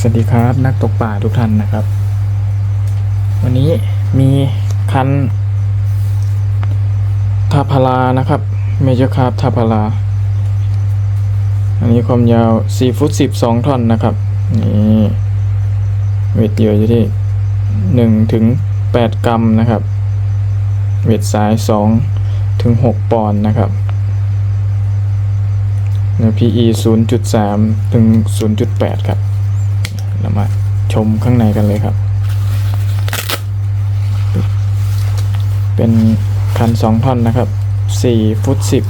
สวัสดีครับนักตกป่าทุกท่านนะครับ วันนี้มีคันทาพารานะครับเมเจอร์คาร์ทาพาราอันนี้ความยาว4ฟุต12ท่อนนะครับนี่เวทเหยื่ออยู่ที่1ถึง8กรัมนะครับ เวทสาย2ถึง6ปอนด์นะครับเนื้อ PE 0.3 ถึง 0.8 ครับ เรามาชมข้างในกันเลยครับ เป็นคันสองท่อนนะครับสี่ฟุตสิบ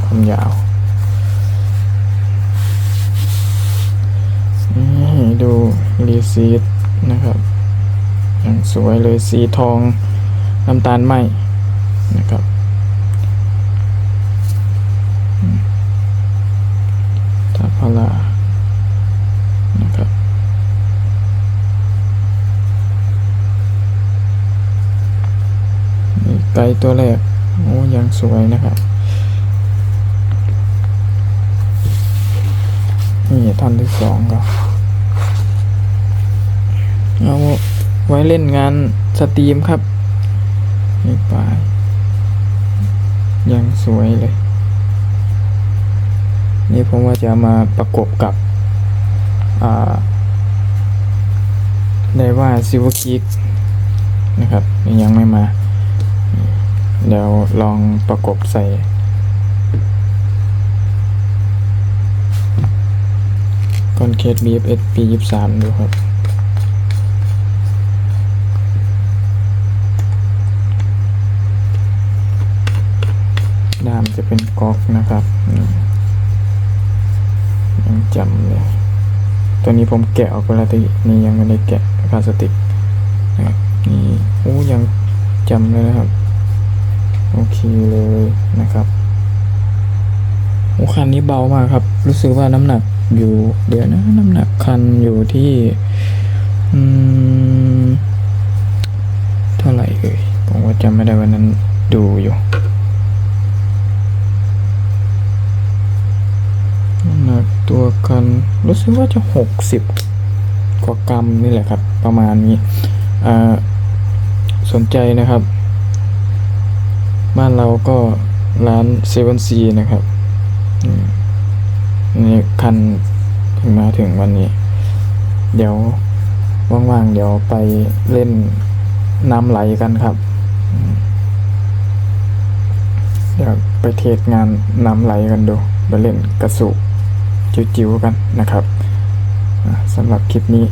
ความยาวนี่ดูรีซีดนะครับอย่างสวยเลยสีทองน้ำตาลไหมนะครับอืมทาพารานะครับ นี่ ไกตัวแรก โอ้ยังสวยนะครับนี่ท่อนที่สองก็เอาไว้เล่นงานสตรีมครับนี่ปลายยังสวยเลย นี่ผมว่าจะมาประกบกับอ่าได้ว่าซิวคิกนะครับ ยังไม่มา เดี๋ยวลองประกบใส่คอนเคส BFS P23 ดูครับ ด้ามจะเป็นก๊อกนะครับยังจำเลย ตัวนี้ผมแกะออกไปแล้วแต่นี่ยังไม่ได้แกะพลาสติกนะครับนี่โอ้ยังจำเลยนะครับ โอเคเลยนะครับโอ้คันนี้เบามากครับ รู้สึกว่าน้ำหนักอยู่ เดี๋ยวนะ น้ำหนักคันอยู่ที่อืมเท่าไหร่เอ่ยผมว่าจำไม่ได้วันนั้นดูอยู่น้ำหนักตัวคันรู้สึกว่าจะหกสิบกว่ากรัมนี่แหละครับ ประมาณนี้อ่าสนใจนะครับ บ้านเราก็ร้านเซเว่นซีนะครับนี่คันเพิ่งมาถึงวันนี้ เดี๋ยวว่างๆเดี๋ยวไปเล่นน้ำไหลกันครับอืมเดี๋ยวไปเทสงานน้ำไหลกันดูไปเล่นกระสุจิ๋วๆกันนะครับสำหรับคลิปนี้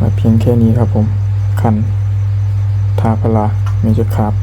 มาเพียงแค่นี้ครับผม คันทาพลาเมจครับ